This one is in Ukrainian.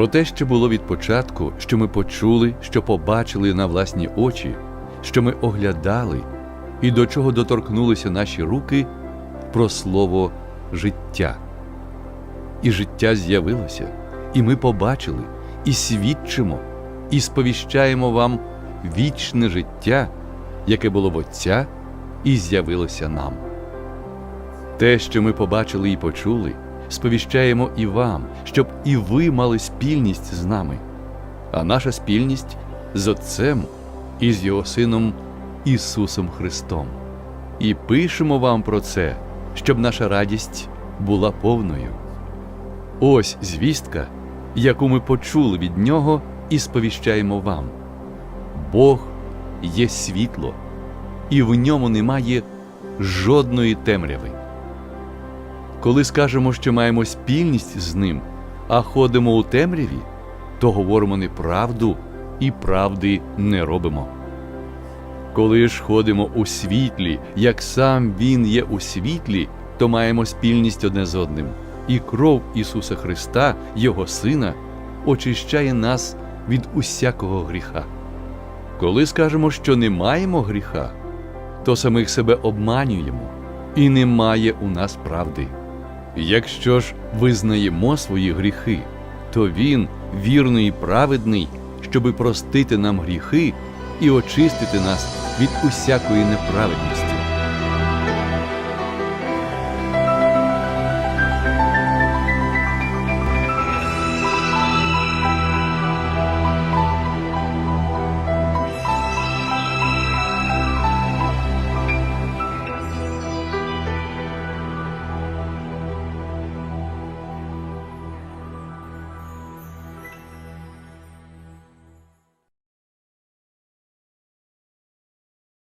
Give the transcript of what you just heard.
Про те, що було від початку, що ми почули, що побачили на власні очі, що ми оглядали, і до чого доторкнулися наші руки про слово життя. І життя з'явилося, і ми побачили, і свідчимо, і сповіщаємо вам вічне життя, яке було в Отця і з'явилося нам. Те, що ми побачили і почули, сповіщаємо і вам, щоб і ви мали спільність з нами, а наша спільність з Отцем і з Його Сином Ісусом Христом. І пишемо вам про це, щоб наша радість була повною. Ось звістка, яку ми почули від Нього і сповіщаємо вам. Бог є світло, і в ньому немає жодної темряви. Коли скажемо, що маємо спільність з ним, а ходимо у темряві, то говоримо неправду і правди не робимо. Коли ж ходимо у світлі, як сам Він є у світлі, то маємо спільність одне з одним, і кров Ісуса Христа, Його Сина, очищає нас від усякого гріха. Коли скажемо, що не маємо гріха, то самих себе обманюємо, і немає у нас правди. Якщо ж визнаємо свої гріхи, то Він вірний і праведний, щоби простити нам гріхи і очистити нас від усякої неправедності.